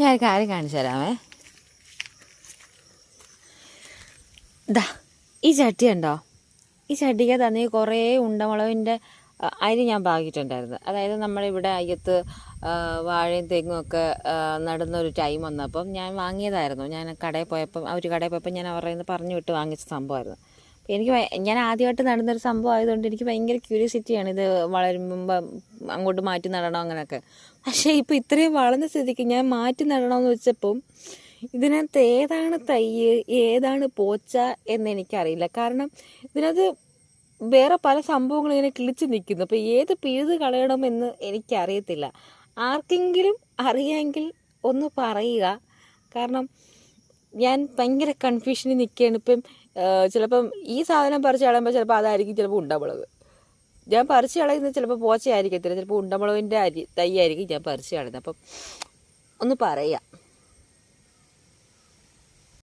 ഞാൻ ഒരു കാര്യം കാണിച്ചു തരാമേ. ദാ ഈ ചട്ടി ഉണ്ടോ? ഈ ചട്ടിക്ക് തന്നെ കുറേ ഉണ്ടമുളകിന്റെ അരി ഞാൻ പാകിയിട്ടുണ്ടായിരുന്നു. അതായത് നമ്മുടെ ഇവിടെ അയ്യത്ത് വാഴയും തെങ്ങും ഒക്കെ നടന്ന ഒരു ടൈം വന്നപ്പം ഞാൻ വാങ്ങിയതായിരുന്നു. ഞാൻ കടയിൽ പോയപ്പം അവർ കടയിൽ പോയപ്പോൾ ഞാൻ അവരുടെ നിന്ന് പറഞ്ഞു വിട്ട് വാങ്ങിച്ച സംഭവമായിരുന്നു. എനിക്ക് ഞാൻ ആദ്യമായിട്ട് നടന്നൊരു സംഭവം ആയതുകൊണ്ട് എനിക്ക് ഭയങ്കര ക്യൂരിയോസിറ്റിയാണ് ഇത് വളരുമ്പം അങ്ങോട്ട് മാറ്റി നടണം അങ്ങനെയൊക്കെ. പക്ഷേ ഇപ്പോൾ ഇത്രയും വളർന്ന സ്ഥിതിക്ക് ഞാൻ മാറ്റി നടണമെന്ന് വെച്ചപ്പം ഇതിനകത്ത് ഏതാണ് തയ്യ് ഏതാണ് പോച്ച എന്ന് എനിക്കറിയില്ല. കാരണം ഇതിനകത്ത് വേറെ പല സംഭവങ്ങളും ഇങ്ങനെ കിളിച്ച് നിൽക്കുന്നു. അപ്പോൾ ഏത് പിഴുത് കളയണമെന്ന് എനിക്കറിയത്തില്ല. ആർക്കെങ്കിലും അറിയാമെങ്കിൽ ഒന്ന് പറയുക. കാരണം ഞാൻ ഭയങ്കര കൺഫ്യൂഷനിൽ നിൽക്കുകയാണ് ഇപ്പം ചിലപ്പം ഈ സാധനം പറിച്ച് കളയുമ്പോൾ ചിലപ്പോൾ അതായിരിക്കും ചിലപ്പോൾ ഉണ്ടമുളക്. ഞാൻ പറിച്ച് കളയുന്നത് ചിലപ്പോൾ പോച്ചയായിരിക്കത്തില്ല. ചിലപ്പോൾ ഉണ്ടമുളകിന്റെ അരി തൈ ആയിരിക്കും ഞാൻ പറിച്ച് കളയുന്നത് അപ്പം ഒന്ന് പറയാം.